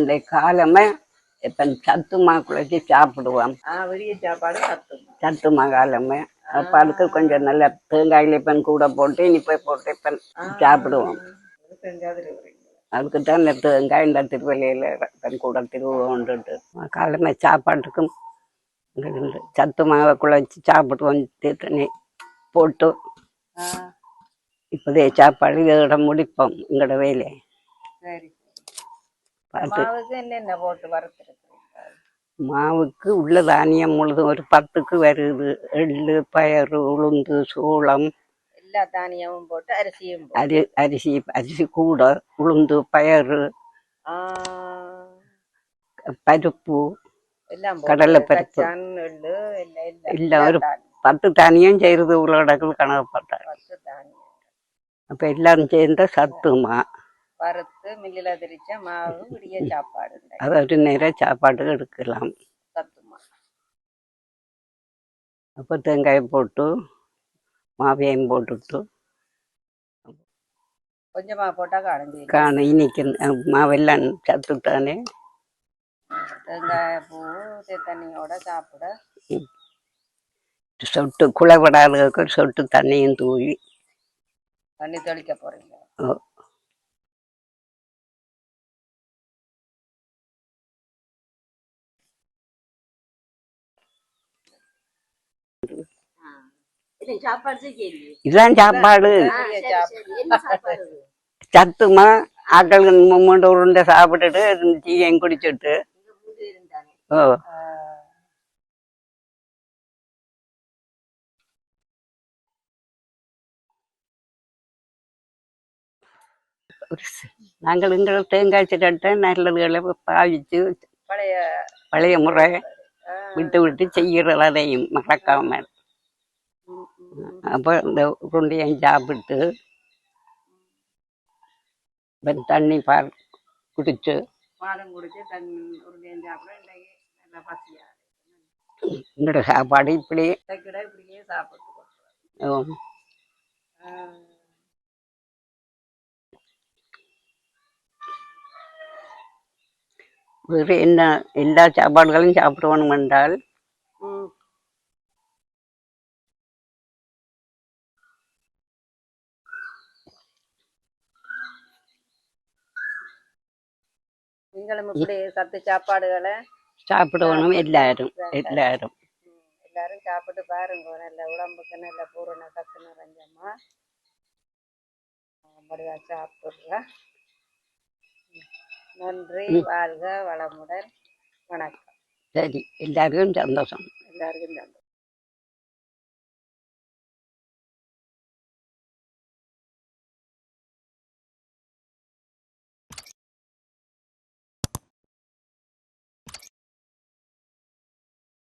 இந்த காலமே இப்போ சத்துமா குழச்சி சாப்பிடுவோம். சாப்பாடு சத்துமா. சத்துமா காலமே. அப்போ அதுக்கு கொஞ்சம் நல்ல தேங்காயில் இப்போ கூட போட்டு இனிப்பை போட்டு இப்போ சாப்பிடுவோம். அதுக்கு தான் இந்த தேங்காய் இந்த திருவள்ளியில் இப்போ கூட திருவோண்டுட்டு காலமே சாப்பாட்டுக்கும் சத்து மாவை குழச்சி சாப்பிடுவோம். தண்ணி போட்டு இப்போதே சாப்பாடு இதோட முடிப்போம் எங்களோட வேலையை. சரி. மாவுக்கு என்னென்ன போட்டு வறுத்துருக்குறீங்க மாவுக்கு உள்ள தானியம் முழுதும் ஒரு பத்துக்கு வருது. எள்ளு பயறு உளுந்து சோளம். எல்லா தானியமும் போட்டு அரிசியும் அரி அரிசி அரிசி கூட உளுந்து பயறு பருப்பு எல்லாம் கடலை பருப்பு. எல்லாம் ஒரு பத்து தானியம் செய்கிறது உள்ளடக்கில் கணக்குப்பட்டார் பத்து தானியம் அப்போ எல்லாரும் சேர்ந்த சத்துமா? வறுத்து மில்லில் திரிச்ச மாவு விடிய சாப்பாடு அதை நேரம் சாப்பாட்டுக்கு எடுக்கலாம். சத்துமா. அப்போ தேங்காய் போட்டு மாவையும் போட்டுட்டு. கொஞ்சமா போட்டா கடைஞ்சி காண இன்னைக்கு மாவெல்லாம் சத்துட்டானே தேங்காய் பூ தண்ணியோட சாப்பிட. சொட்டு குளைபடாததுக்கு ஒரு சொட்டு தண்ணியும் தூவி. தண்ணி தெளிக்க போறீங்க. ஓ. இதுதான் சாப்பாடு. சத்துமா ஆக்கள் மூன்று உருண்டை சாப்பிட்டுட்டு டீயையும் குடிச்சிட்டு. ஓ. நாங்கள் எங்களை தேங்காய் சிரட்டை நல்லதுகளை பாவிச்சு பழைய பழைய முறை. விட்டு விட்டு செய்கிறது அதையும் மறக்காம. ம், ம். அப்போ இந்த உருண்டையும் சாப்பிட்டு தண்ணி பால் குடிச்சு. பாலும் குடிச்சு தண்ணி உருண்டையும் சாப்பிட நல்லா பசியா இப்படியே. சாப்பிட்டு. என்ன எல்லா சாப்பாடுகளும் சாப்பிடுவோம் என்றால். நீங்களும் இப்படி சத்து சாப்பாடுகளை சாப்பிடுவோம் எல்லாரும் எல்லாரும். எல்லாரும் சாப்பிட்டு பாருங்க. நல்ல உடம்புக்கு நல்ல பூரண சத்து நிறைஞ்சம்மா அப்படியா சாப்பிட்ற நன்றி வாழ்க வளமுடன். வணக்கம். சரி எல்லாருக்கும் சந்தோஷம். எல்லாருக்கும் சந்தோஷம்.